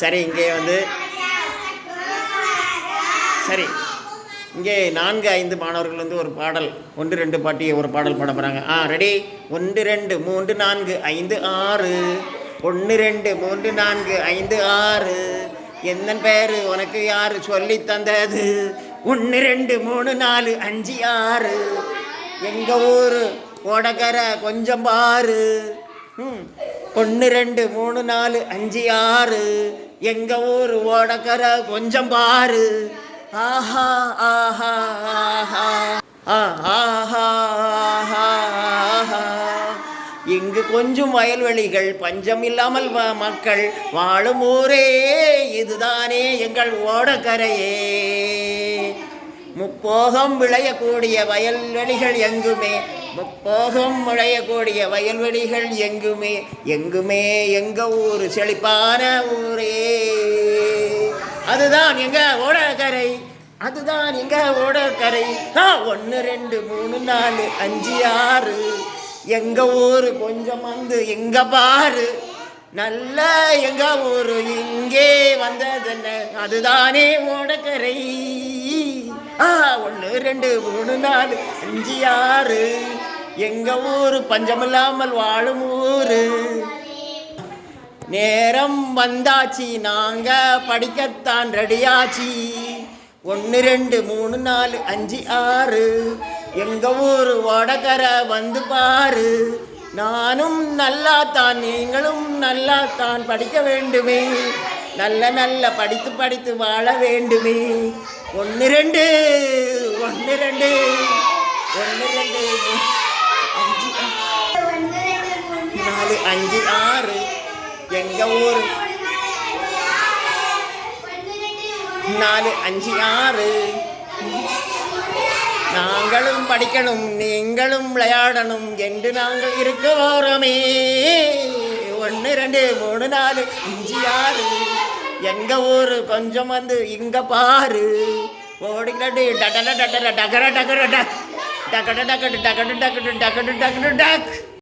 சரி இங்கே வந்து. சரி இங்கே நான்கு ஐந்து மாணவர்கள் வந்து ஒரு பாடல் ஒன்று ரெண்டு பாட்டி ஒரு பாடல் பாட போகிறாங்க ஆ ரெடி ஒன்று ரெண்டு மூன்று நான்கு ஐந்து ஆறு. ஒன்று ரெண்டு மூன்று நான்கு ஐந்து ஆறு. என்ன பேர்? உனக்கு யார் சொல்லி தந்தது? ஒன்று ரெண்டு மூணு நாலு அஞ்சு ஆறு. எங்கள் ஊர்? ஓடக்கரை கொஞ்சம் பாரு. ம். ஒன்று ரெண்டு மூணு நாலு அஞ்சு ஆறு. எங்கள் ஊர் ஓடக்கரை கொஞ்சம் பாரு. ஆஹா ஆஹா ஆஹா. ஆ, ஆஹா ஆஹா இங்கு கொஞ்சம் வயல்வெளிகள் பஞ்சம் இல்லாமல் மக்கள் வாழும் ஊரே. இதுதானே எங்கள் ஓடக்கரையே. முப்போகம் விளையக்கூடிய வயல்வெளிகள் எங்குமே. முப்போகம் விளையக்கூடிய வயல்வெளிகள் எங்குமே எங்குமே எங்க ஊர் செழிப்பான ஊரே. அதுதான் எங்க ஓடக்கரை அதுதான் எங்க ஓடக்கரை ஆ ஒன்று ரெண்டு மூணு நாலு அஞ்சு ஆறு. எங்க ஊர் கொஞ்சம் வந்து எங்க பாரு. நல்ல எங்க ஊரு இங்கே வந்ததென்ன? அதுதானே ஓடக்கரை ஆ ஒன்று ரெண்டு மூணு நாலு. அஞ்சு ஆறு எங்க ஊரு பஞ்சமில்லாமல் வாழும் ஊரு. நேரம் வந்தாச்சு நாங்க படிக்கத்தான் ரெடியாச்சு ஒன்று ரெண்டு மூணு நாலு அஞ்சு ஆறு. எங்க ஊர் வடகரை வந்து பாரு. நானும் நல்லா தான் நீங்களும் நல்லா தான் படிக்க வேண்டுமே. நல்ல நல்ல படித்து படித்து வாழ வேண்டுமே. ஒன்று ரெண்டு ஒன்று ரெண்டு ஒன்று ரெண்டு அஞ்சு நாலு அஞ்சு ஆறு. எங்க ஊர்? நாலு அஞ்சு ஆறு. நாங்களும் படிக்கணும் நீங்களும் விளையாடணும் என்று நாங்கள் இருக்க வாரமே. ரெண்டு மூணு நாலு. அஞ்சு ஆறு. எங்க ஊரு? கொஞ்சம் வந்து இங்க பாரு. ஓடிக்கிட்டு டடட டக்கர டகர டகர டக். டக்கட டகடு டகடு டகடு டகடு டக்.